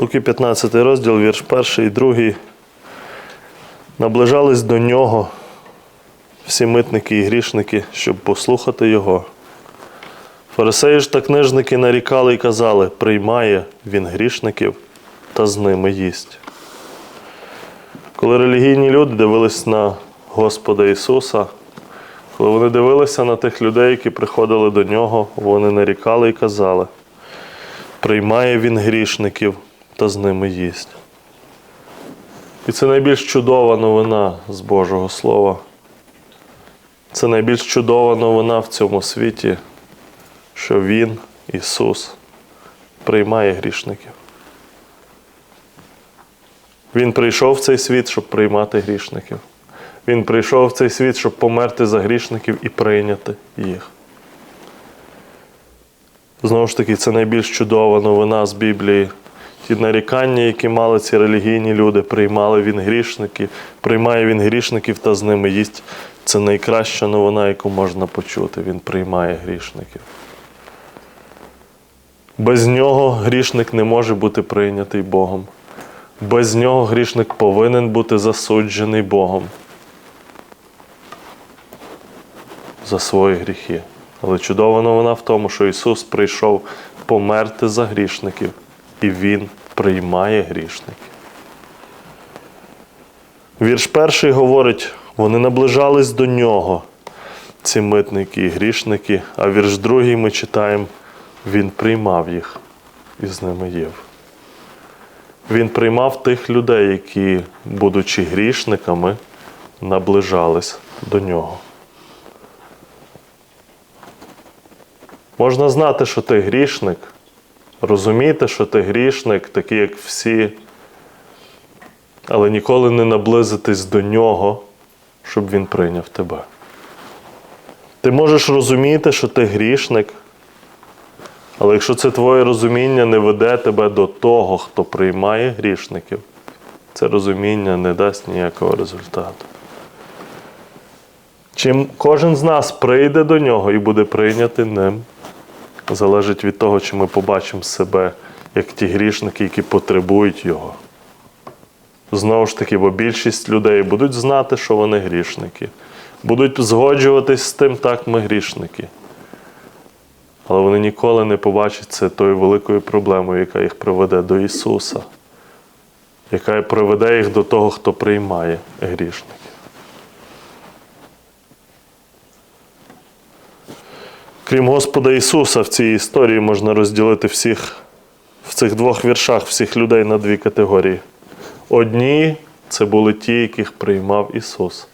Луки 15 розділ, вірш 1 і 2. Наближались до нього всі митники і грішники, щоб послухати його. Фарисеї ж та книжники нарікали і казали: приймає він грішників та з ними їсть. Коли релігійні люди дивились на Господа Ісуса, коли вони дивилися на тих людей, які приходили до нього, вони нарікали і казали: приймає він грішників та з ними їсть. І це найбільш чудова новина з Божого Слова. Це найбільш чудова новина в цьому світі, що Він, Ісус, приймає грішників. Він прийшов в цей світ, щоб приймати грішників. Він прийшов в цей світ, щоб померти за грішників і прийняти їх. Знову ж таки, це найбільш чудова новина з Біблії. Ті нарікання, які мали ці релігійні люди, приймали він грішників, приймає він грішників та з ними їсть. Це найкраща новина, яку можна почути. Він приймає грішників. Без нього грішник не може бути прийнятий Богом. Без нього грішник повинен бути засуджений Богом за свої гріхи. Але чудова новина в тому, що Ісус прийшов померти за грішників, і Він приймає грішників. Вірш перший говорить: вони наближались до нього, ці митники і грішники, а вірш другий ми читаємо, Він приймав їх і з ними їв. Він приймав тих людей, які, будучи грішниками, наближались до нього. Можна знати, що ти грішник, розуміти, що ти грішник, такий, як всі, але ніколи не наблизитись до нього, щоб він прийняв тебе. Ти можеш розуміти, що ти грішник, але якщо це твоє розуміння не веде тебе до того, хто приймає грішників, це розуміння не дасть ніякого результату. Чим кожен з нас прийде до нього і буде прийнятий ним, залежить від того, чи ми побачимо себе як ті грішники, які потребують його. Знову ж таки, бо більшість людей будуть знати, що вони грішники, будуть згоджуватись з тим, так ми грішники. Але вони ніколи не побачать це тою великою проблемою, яка їх приведе до Ісуса, яка приведе їх до того, хто приймає грішників. Крім Господа Ісуса, в цій історії можна розділити всіх в цих двох віршах всіх людей на дві категорії. Одні це були ті, яких приймав Ісус,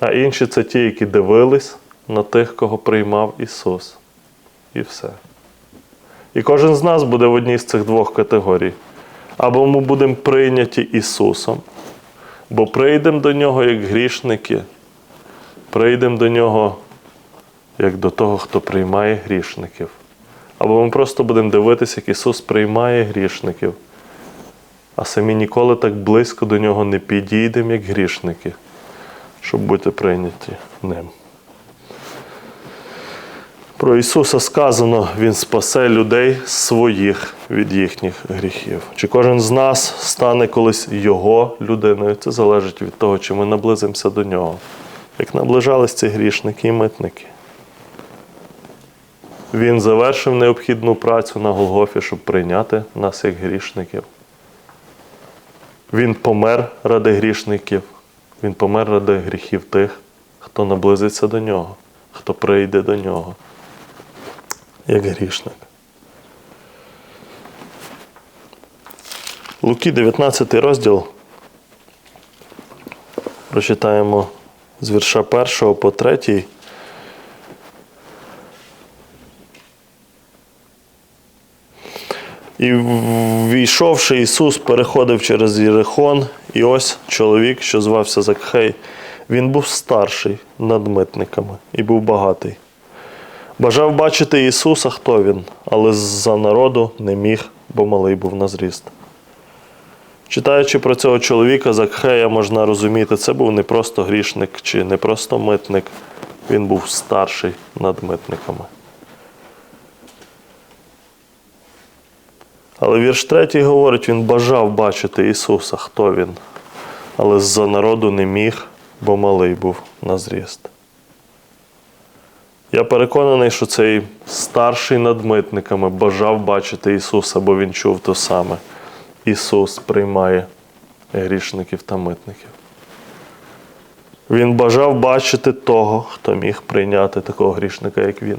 а інші це ті, які дивились на тих, кого приймав Ісус. І все. І кожен з нас буде в одній з цих двох категорій. Або ми будемо прийняті Ісусом, бо прийдемо до Нього як грішники, прийдемо до Нього як до того, хто приймає грішників. Або ми просто будемо дивитися, як Ісус приймає грішників, а самі ніколи так близько до Нього не підійдемо, як грішники, щоб бути прийняті Ним. Про Ісуса сказано, Він спасе людей своїх від їхніх гріхів. Чи кожен з нас стане колись Його людиною, це залежить від того, чи ми наблизимося до Нього. Як наближались ці грішники і митники. Він завершив необхідну працю на Голгофі, щоб прийняти нас як грішників. Він помер ради грішників, Він помер ради гріхів тих, хто наблизиться до нього, хто прийде до нього як грішник. Луки 19 розділ. Прочитаємо з вірша 1 по 3. І війшовши Ісус, переходив через Єрихон, і ось чоловік, що звався Закхей, він був старший над митниками і був багатий. Бажав бачити Ісуса, хто він, але за народу не міг, бо малий був на зріст. Читаючи про цього чоловіка Закхея, можна розуміти, це був не просто грішник чи не просто митник, він був старший над митниками. Але вірш третій говорить, він бажав бачити Ісуса, хто він. Але з-за народу не міг, бо малий був на зріст. Я переконаний, що цей старший над митниками бажав бачити Ісуса, бо він чув то саме. Ісус приймає грішників та митників. Він бажав бачити того, хто міг прийняти такого грішника, як він.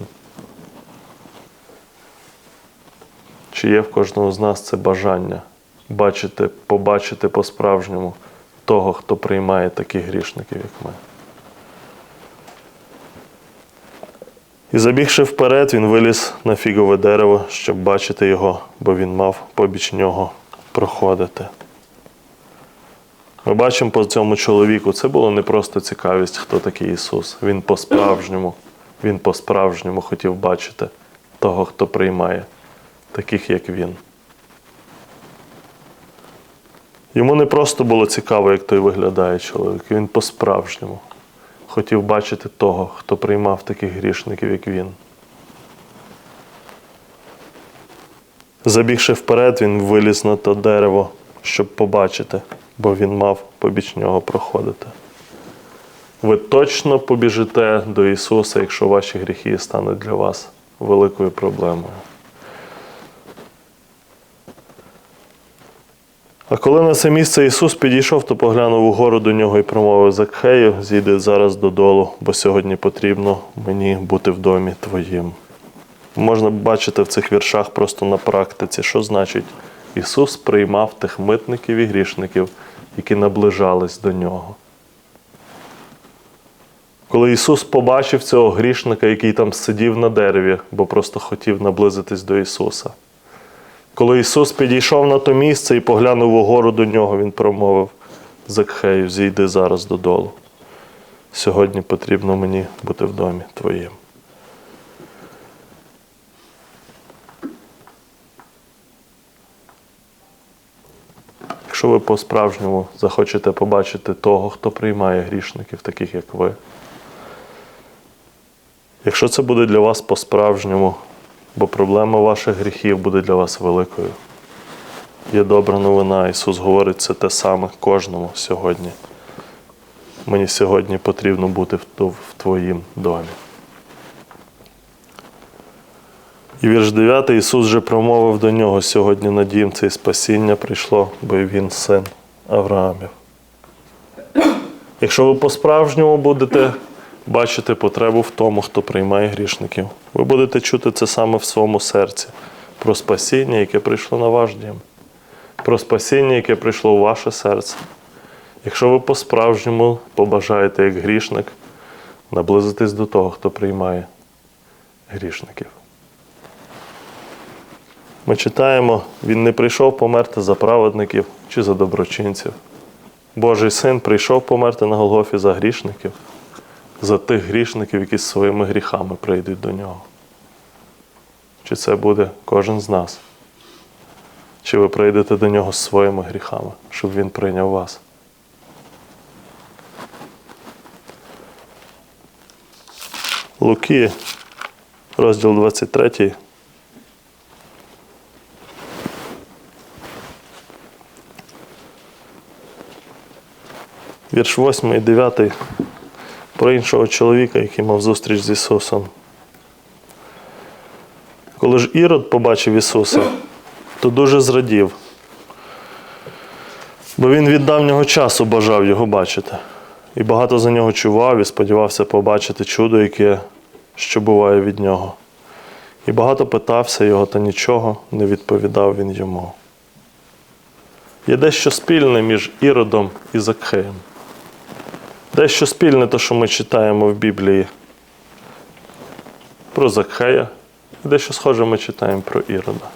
Чи є в кожного з нас це бажання бачити, побачити по-справжньому того, хто приймає таких грішників, як ми? І забігши вперед, він виліз на фігове дерево, щоб бачити його, бо він мав побіч нього проходити. Ми бачимо по цьому чоловіку, це було не просто цікавість, хто такий Ісус. Він по-справжньому, Він по-справжньому хотів бачити того, хто приймає, таких як він. Йому не просто було цікаво, як той виглядає чоловік. Він по-справжньому хотів бачити того, хто приймав таких грішників, як він. Забігши вперед, він виліз на то дерево, щоб побачити, бо він мав побіч нього проходити. Ви точно побіжите до Ісуса, якщо ваші гріхи стануть для вас великою проблемою. А коли на це місце Ісус підійшов, то поглянув угору до нього і промовив Закхею, зійди зараз додолу, бо сьогодні потрібно мені бути в домі твоїм. Можна бачити в цих віршах просто на практиці, що значить Ісус приймав тих митників і грішників, які наближались до нього. Коли Ісус побачив цього грішника, який там сидів на дереві, бо просто хотів наблизитись до Ісуса. Коли Ісус підійшов на то місце і поглянув угору до нього, Він промовив Закхею, зійди зараз додолу. Сьогодні потрібно мені бути в домі твоїм. Якщо ви по-справжньому захочете побачити того, хто приймає грішників, таких як ви. Якщо це буде для вас по-справжньому, бо проблема ваших гріхів буде для вас великою. Є добра новина. Ісус говорить це те саме кожному сьогодні. Мені сьогодні потрібно бути в Твоїм домі. І вірш 9 Ісус же промовив до нього сьогодні на дім це спасіння прийшло, бо він син Авраамів. Якщо ви по-справжньому будете бачити потребу в тому, хто приймає грішників, ви будете чути це саме в своєму серці, про спасіння, яке прийшло на ваш дім, про спасіння, яке прийшло у ваше серце. Якщо ви по-справжньому побажаєте як грішник, наблизитись до того, хто приймає грішників. Ми читаємо, Він не прийшов померти за праведників чи за доброчинців. Божий син прийшов померти на Голгофі за грішників, за тих грішників, які своїми гріхами прийдуть до нього. Чи це буде кожен з нас? Чи ви прийдете до нього з своїми гріхами, щоб Він прийняв вас? Луки, розділ 23. Вірш 8 і 9 про іншого чоловіка, який мав зустріч з Ісусом. Коли ж Ірод побачив Ісуса, то дуже зрадів, бо він від давнього часу бажав його бачити. І багато за нього чував і сподівався побачити чудо, яке що буває від нього. І багато питався його, та нічого не відповідав він йому. Є дещо спільне між Іродом і Закхеєм. Дещо спільне те, що ми читаємо в Біблії про Закхея, дещо схоже ми читаємо про Ірода.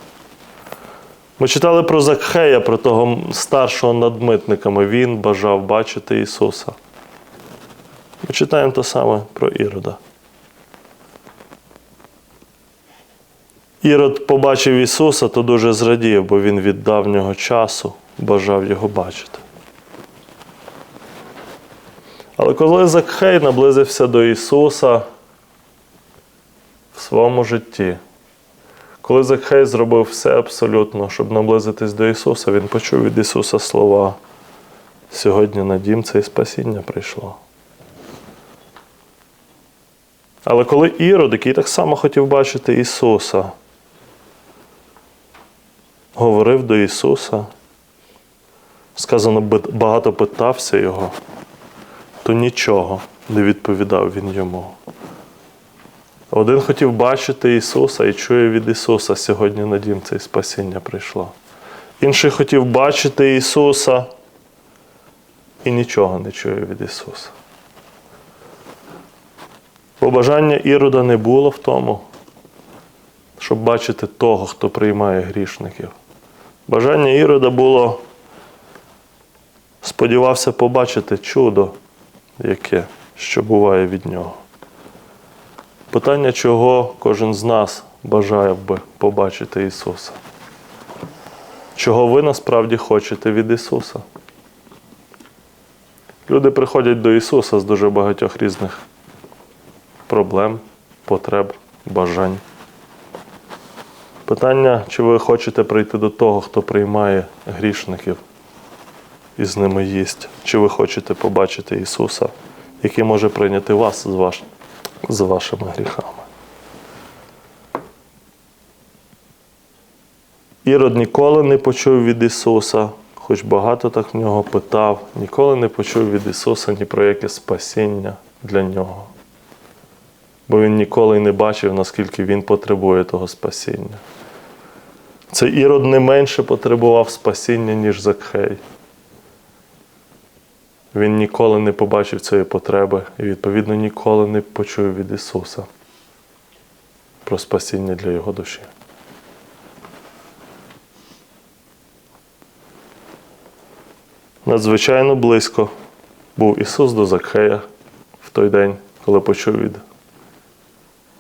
Ми читали про Закхея, про того старшого над митниками. Він бажав бачити Ісуса. Ми читаємо те саме про Ірода. Ірод побачив Ісуса, то дуже зрадів, бо він від давнього часу бажав його бачити. Але коли Закхей наблизився до Ісуса в своєму житті, Коли Закхей зробив все абсолютно, щоб наблизитись до Ісуса, він почув від Ісуса слова. Сьогодні на дім це і спасіння прийшло. Але коли Ірод, який так само хотів бачити Ісуса, говорив до Ісуса, сказано, багато питався Його, то нічого не відповідав Він йому. Один хотів бачити Ісуса і чує від Ісуса сьогодні на дім це спасіння прийшло. Інший хотів бачити Ісуса і нічого не чує від Ісуса. Бо бажання Ірода не було в тому, щоб бачити того, хто приймає грішників. Бажання Ірода було сподівався побачити чудо, яке, що буває від нього. Питання, чого кожен з нас бажає би побачити Ісуса? Чого ви насправді хочете від Ісуса? Люди приходять до Ісуса з дуже багатьох різних проблем, потреб, бажань. Питання, чи ви хочете прийти до того, хто приймає грішників і з ними їсть? Чи ви хочете побачити Ісуса, який може прийняти вас з, ваш... з вашими гріхами? Ірод ніколи не почув від Ісуса, хоч багато так в нього питав, ніколи не почув від Ісуса ні про яке спасіння для нього. Бо він ніколи й не бачив, наскільки він потребує того спасіння. Цей Ірод не менше потребував спасіння, ніж Закхей. Він ніколи не побачив цієї потреби і, відповідно, ніколи не почув від Ісуса про спасіння для його душі. Надзвичайно близько був Ісус до Закхея в той день, коли почув від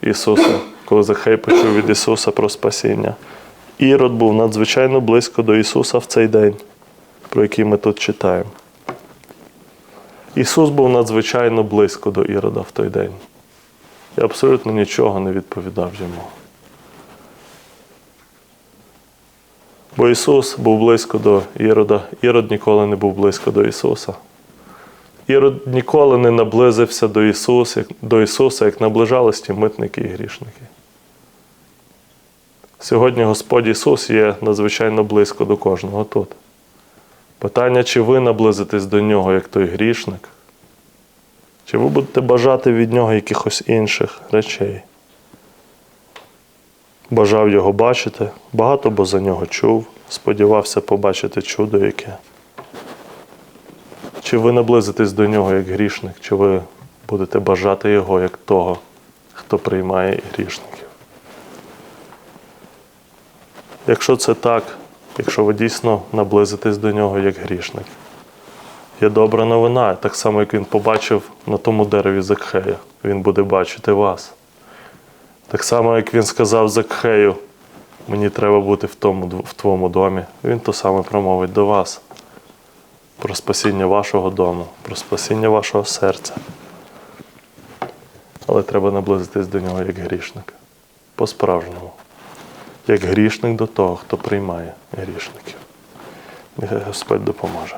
Ісуса, коли Захей почув від Ісуса про спасіння. Ірод був надзвичайно близько до Ісуса в цей день, про який ми тут читаємо. Ісус був надзвичайно близько до Ірода в той день і абсолютно нічого не відповідав йому. Бо Ісус був близько до Ірода, Ірод ніколи не був близько до Ісуса. Ірод ніколи не наблизився до Ісуса, до Ісуса, як наближались ті митники і грішники. Сьогодні Господь Ісус є надзвичайно близько до кожного тут. Питання, чи ви наблизитесь до Нього, як той грішник, чи ви будете бажати від Нього якихось інших речей. Бажав його бачити, багато бо за нього чув, сподівався побачити чудо яке. Чи ви наблизитесь до нього як грішник, чи ви будете бажати його як того, хто приймає грішників? Якщо це так, якщо ви дійсно наблизитесь до нього як грішник, є добра новина, так само, як він побачив на тому дереві Закхея, він буде бачити вас. Так само, як він сказав Закхею, мені треба бути в, тому, в твоєму домі, він то саме промовить до вас про спасіння вашого дому, про спасіння вашого серця. Але треба наблизитись до нього як грішник. По-справжньому. Як грішник до того, хто приймає грішників. Нехай Господь допоможе.